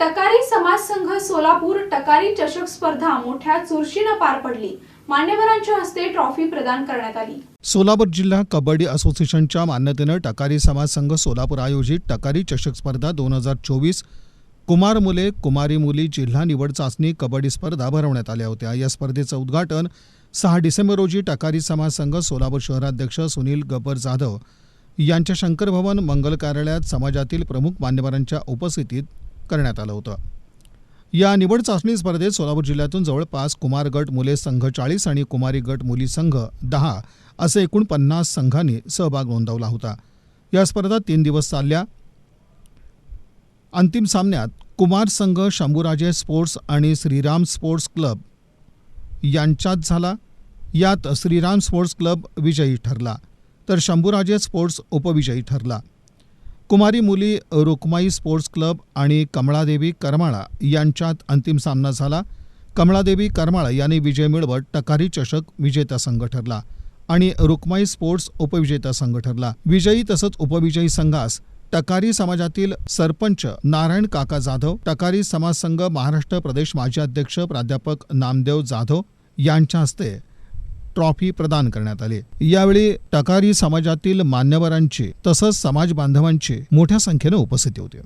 टकारी समाज संघ सोलापूर टकारी चषक स्पर्धा मोठ्या चुरशीनं पार पडली. मान्यवरांच्या हस्ते ट्रॉफी प्रदान करण्यात आली. सोलापूर जिल्हा कबड्डी असोसिएशनच्या मान्यतेनं टकारी समाज संघ सोलापूर आयोजित टकारी चषक स्पर्धा दोन हजार चोवीस कुमार मुले कुमारी मुली जिल्हा निवड चाचणी कबड्डी स्पर्धा भरवण्यात आल्या होत्या. या स्पर्धेचं उद्घाटन सहा डिसेंबर रोजी टकारी समाज संघ सोलापूर शहराध्यक्ष सुनील गब्बर जाधव यांच्या शंकर भवन मंगल कार्यालयात समाजातील प्रमुख मान्यवरांच्या उपस्थितीत करण्यात आलं होतं. या निवड चाचणी स्पर्धेत सोलापूर जिल्ह्यातून जवळपास कुमार गट मुले संघ चाळीस आणि कुमारी गट मुली संघ दहा असे एकूण पन्नास संघांनी सहभाग नोंदवला होता. या स्पर्धा तीन दिवस चालल्या. अंतिम सामन्यात कुमार संघ शंभूराजे स्पोर्ट्स आणि श्रीराम स्पोर्ट्स क्लब यांच्यात झाला. यात श्रीराम स्पोर्ट्स क्लब विजयी ठरला तर शंभूराजे स्पोर्ट्स उपविजयी ठरला. कुमारी मुली रुक्माई स्पोर्ट्स क्लब आणि कमळादेवी करमाळा यांच्यात अंतिम सामना झाला. कमळादेवी करमाळा यांनी विजय मिळवत टकारी चषक विजेता संघ ठरला आणि रुक्माई स्पोर्ट्स उपविजेता संघ ठरला. विजयी तसंच उपविजयी संघास टकारी समाजातील सरपंच नारायण काका जाधव टकारी समाज संघ महाराष्ट्र प्रदेश माजी अध्यक्ष प्राध्यापक नामदेव जाधव यांच्या हस्ते ट्रॉफी प्रदान करण्यात आली. यावेळी टकारी समाजातील मान्यवरांची तसंच समाज बांधवांची मोठ्या संख्येनं उपस्थिती होती.